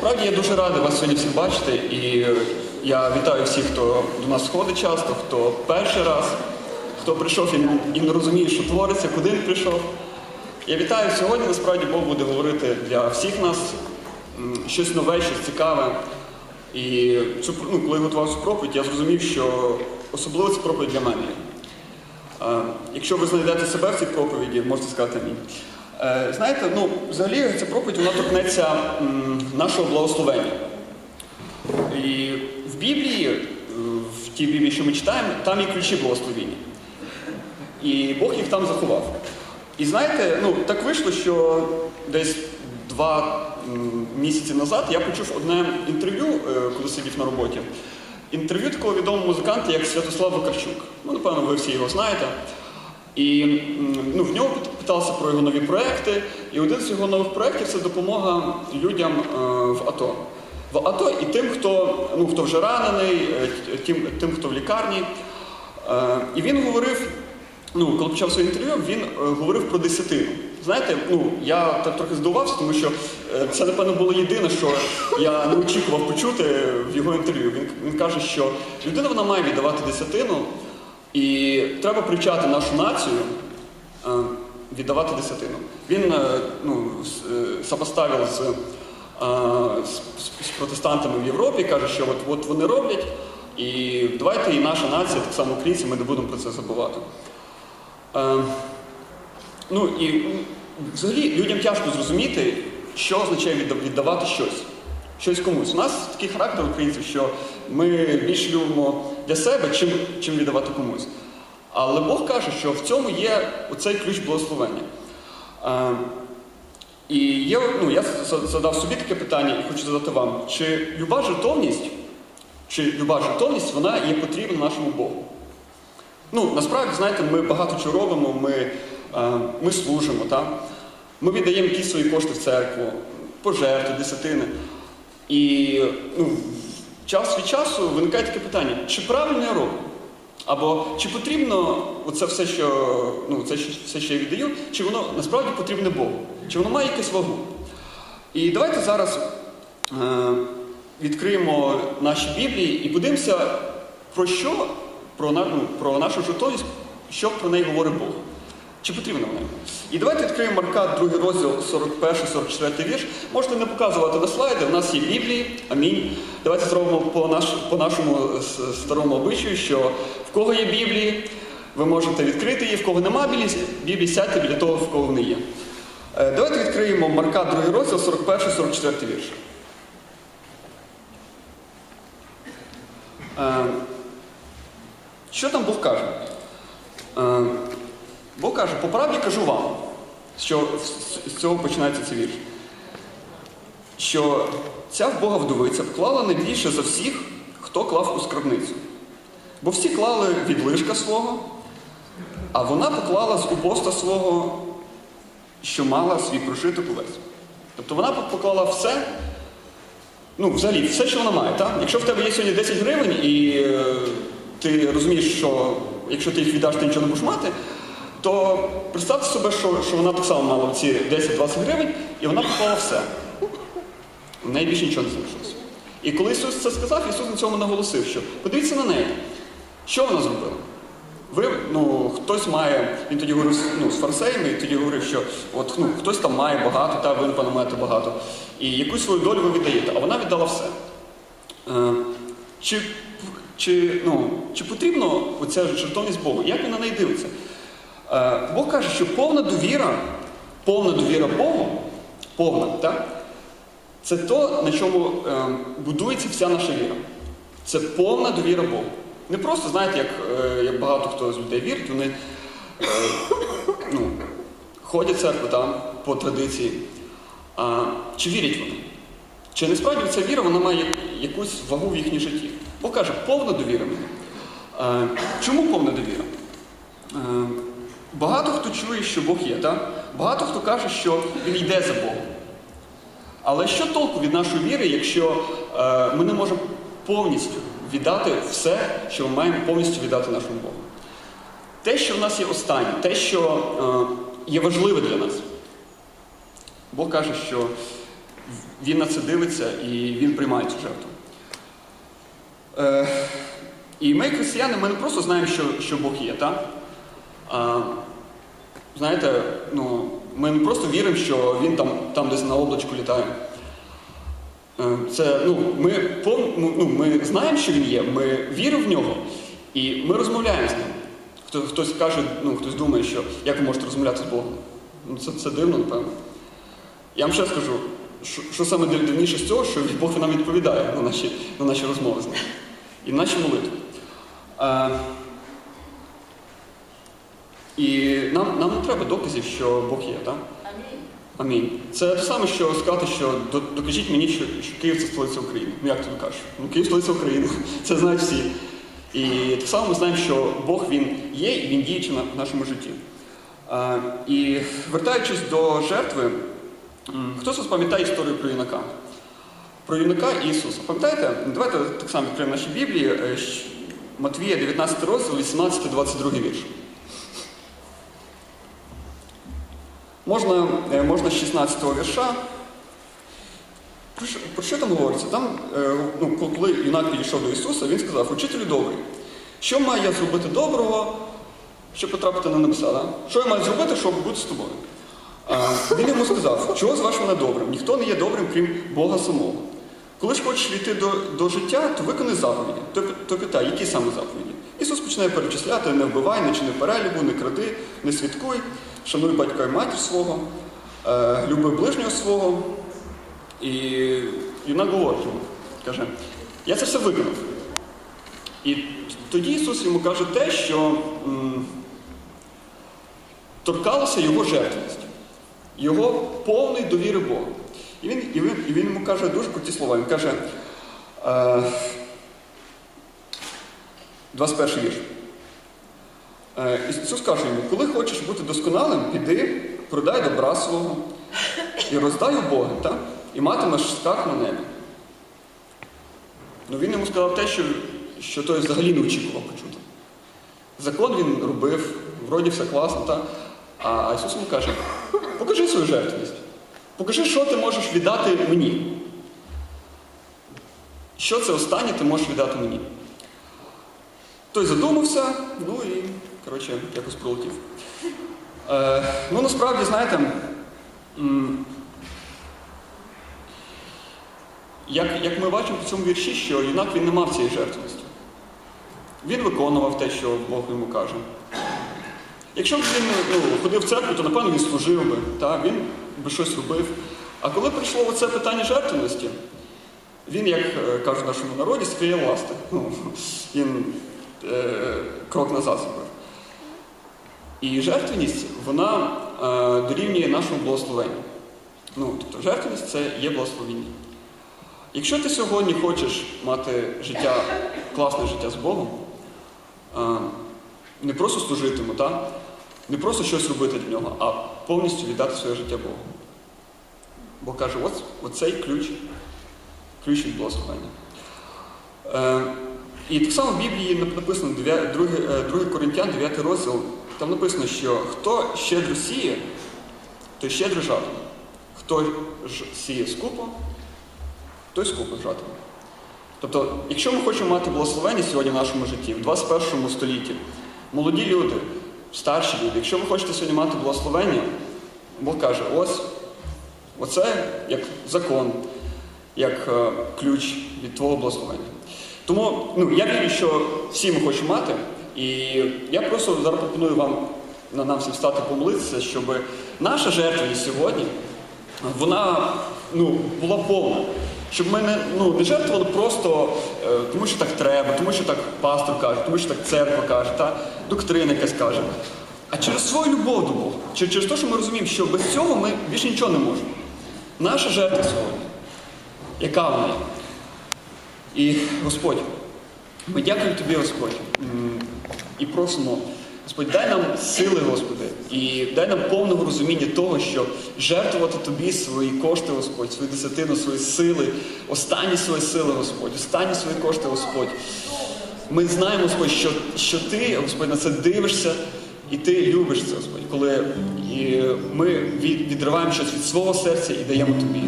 Справді я дуже радий вас сьогодні всіх бачити, і я вітаю всіх, хто до нас ходить часто, хто перший раз, хто прийшов і, не розуміє, що твориться, куди він прийшов. Я вітаю сьогодні. Насправді Бог буде говорити для всіх нас щось нове, щось цікаве. І цю, ну, коли я готував цю проповідь, я зрозумів, що особливо ця проповідь для мене. Е, Якщо ви знайдете себе в цій проповіді, можете сказати амінь. Е, Знаєте, ну, взагалі ця проповідь вона торкнеться нашого благословення. І в Біблії, е, в тій Біблії, що ми читаємо, там є ключі благословення. І Бог їх там заховав. І знаєте, ну так вийшло, що десь два місяці назад я почув одне інтерв'ю, е, коли сидів на роботі. Інтерв'ю такого відомого музиканта, як Святослав Вакарчук. Ну, напевно, ви всі його знаєте. І ну, в нього питалися про його нові проекти. І один з його нових проєктів це допомога людям е, в АТО. В АТО і тим, хто, ну, хто вже ранений, е, тим, тим, хто в лікарні. Е, І він говорив, ну, коли почав своє інтерв'ю, він говорив про десятину. Знаєте, ну, я так трохи здивувався, тому що це, напевно, було єдине, що я не очікував почути в його інтерв'ю. Він, він каже, що людина вона має віддавати десятину, і треба привчати нашу націю е, віддавати десятину. Він е, ну, е, сопоставив з, з, протестантами в Європі, каже, що от, от вони роблять, і давайте і наша нація, так само українці, ми не будемо про це забувати. Ну і взагалі людям тяжко зрозуміти, що означає віддавати щось. Щось комусь. У нас такий характер українців, що ми більше любимо для себе, чим, чим віддавати комусь. Але Бог каже, що в цьому є оцей ключ благословення. Е, і є, ну, я задав собі таке питання і хочу задати вам: чи люба жертовність, чи люба жертовність, вона є потрібна нашому Богу? Ну, насправді, знаєте, ми багато чого робимо, ми, е, ми служимо, так? ми віддаємо якісь свої кошти в церкву, пожертви, десятини. І ну, час від часу виникає таке питання, чи правильно я роблю? Або чи потрібно оце все, що, ну, це все, що я віддаю, чи воно насправді потрібне Богу? Чи воно має якусь вагу? І давайте зараз е, відкриємо наші Біблії і подивимося, про що, про, ну, про нашу жертовність, що про неї говорить Бог. Чи потрібно вона? І давайте відкриємо Марка, другий розділ, 41-44 вірш. Можете не показувати на слайди, у нас є Біблії. Амінь. Давайте зробимо по, наш, по нашому старому обичаю, що в кого є Біблії, ви можете відкрити її, в кого нема Біблії сядьте біля того, в кого вони є. Е, Давайте відкриємо Марка, другий розділ, 41-44 вірш. Е, Що там Бог каже? Каже, по правді кажу вам, що з- цього починається цей вірш, що ця в Бога вдовиця вклала не більше за всіх, хто клав у скарбницю. Бо всі клали від лишка свого, а вона поклала з упоста свого, що мала свій прожиток увесь. Тобто вона поклала все, ну, взагалі, все, що вона має. Так? Якщо в тебе є сьогодні 10 гривень, і е, ти розумієш, що якщо ти їх віддаш, ти нічого не будеш мати, то представте собі, що, що вона так само мала ці 10-20 гривень, і вона поклала все. В неї більше нічого не залишилося. І коли Ісус це сказав, Ісус на цьому наголосив, що подивіться на неї, що вона зробила. Ви, ну, хтось має, він тоді говорив ну, з фарсеями, і тоді говорив, що от, ну, хтось там має багато, та ви, напевно, маєте багато. І якусь свою долю ви віддаєте, а вона віддала все. Е, чи, чи, ну, чи потрібно оця жертовність Богу? Як він на неї дивиться? Е, Бог каже, що повна довіра, повна довіра Богу, повна, так? Це то, на чому е, будується вся наша віра. Це повна довіра Богу. Не просто, знаєте, як, е, як багато хто з людей вірить, вони ну, ходять в церкву там по традиції. А, чи вірять вони? Чи насправді ця віра вона має якусь вагу в їхній житті? Бог каже, повна довіра мені. Чому повна довіра? Багато хто чує, що Бог є, так? багато хто каже, що він йде за Богом. Але що толку від нашої віри, якщо е, ми не можемо повністю віддати все, що ми маємо повністю віддати нашому Богу? Те, що в нас є останнє, те, що е, є важливе для нас. Бог каже, що він на це дивиться і він приймає цю жертву. Е, і ми, християни, ми не просто знаємо, що, що Бог є, так? Знаєте, ну, ми не просто віримо, що він там, там десь на облачку літає. Е, Це, ну, ми, ну, ну, ми знаємо, що він є, ми віримо в нього, і ми розмовляємо з ним. Хто, хтось каже, ну, хтось думає, що як ви можете розмовляти з Богом? Ну, це, це дивно, напевно. Я вам ще скажу, що, що саме дивніше з цього, що Бог нам відповідає на наші, на наші розмови з ним і на наші молитви. І нам, нам не треба доказів, що Бог є, так? Амінь. Це те саме, що сказати, що докажіть мені, що, що Київ це столиця України. Ну як ти докажеш? Ну Київ столиця України. Це знають всі. І так само ми знаємо, що Бог він є і він діючи в нашому житті. А, і вертаючись до жертви, хто з вас пам'ятає історію про юнака? Про юнака Ісуса. Пам'ятаєте? Давайте так само відкриємо наші Біблії. е, Матвія, 19 розділ, 18-22 вірш. Можна, е, можна з 16 вірша. Про що, там говориться? Там, е, ну, коли юнак підійшов до Ісуса, він сказав, учителю добрий, що маю я зробити доброго, щоб потрапити на небеса? Да? Що я маю зробити, щоб бути з тобою? А, він йому сказав, чого зваш мене добрим? Ніхто не є добрим, крім Бога самого. Коли ж хочеш війти до, до життя, то виконай заповіді. То, то питай, які саме заповіді? Ісус починає перечисляти, не вбивай, не чини перелюбу, не кради, не свідкуй, шануй батька і матір свого, е, люби ближнього свого. І юнак говорить йому, каже, я це все виконав. І тоді Ісус йому каже те, що м, торкалося його жертвеності, його повної довіри Богу. І він, і, він, і він йому каже дуже круті слова. Він каже, е, 21 вірш. Е, Ісус каже йому, коли хочеш бути досконалим, піди, продай добра свого і роздай у Бога, так? і матимеш скарб на небі. Ну він йому сказав те, що, що той взагалі не очікував почути. Закон він робив, вроді все класно, так? а Ісус йому каже, покажи свою жертвність. Покажи, що ти можеш віддати мені. Що це останнє ти можеш віддати мені? Той задумався, ну і, коротше, якось пролетів. Е, ну, насправді, знаєте, як, як ми бачимо в цьому вірші, що юнак він не мав цієї жертвності. Він виконував те, що Бог йому каже. Якщо б він ну, ходив в церкву, то напевно він служив би, та? він би щось робив. А коли прийшло оце питання жертвеності, він, як е, кажуть в нашому народі, своє ласти. Ну, він е, крок назад зробив. І жертвеність, вона е, дорівнює нашому благословенню. Ну, тобто жертвеність це є благословіння. Якщо ти сьогодні хочеш мати життя, класне життя з Богом, е, не просто служити йому, та? не просто щось робити для нього, а повністю віддати своє життя Богу. Бог каже, ось оцей ключ, ключ від благословення. Е, і так само в Біблії написано 2, Коринтян, 9 розділ, там написано, що хто щедро сіє, той щедро жатиме. Хто ж сіє скупо, той скупо жатиме. Тобто, якщо ми хочемо мати благословення сьогодні в нашому житті, в 21 столітті, молоді люди, старші люди, якщо ви хочете сьогодні мати благословення, Бог каже, ось, оце як закон, як е, ключ від твого благословення. Тому ну, я вірю, що всі ми хочемо мати. І я просто зараз пропоную вам на нам всім встати помолитися, щоб наша жертвність сьогодні вона ну, була повна. Щоб ми не, ну, не жертвували просто е, тому, що так треба, тому що так пастор каже, тому що так церква каже, та доктрина якась каже. А через свою любов до Бога, чи- через те, що ми розуміємо, що без цього ми більше нічого не можемо. Наша жертва сьогодні, яка вона? І Господь, ми дякуємо Тобі, Господь, і просимо, Господь, дай нам сили, Господи, і дай нам повного розуміння того, що жертвувати Тобі свої кошти, Господь, свою десятину, свої сили, останні свої сили, Господь, останні свої кошти, Господь. Ми знаємо, Господь, що, що Ти, Господь, на це дивишся, і Ти любиш це, Господь, коли ми відриваємо щось від свого серця і даємо Тобі.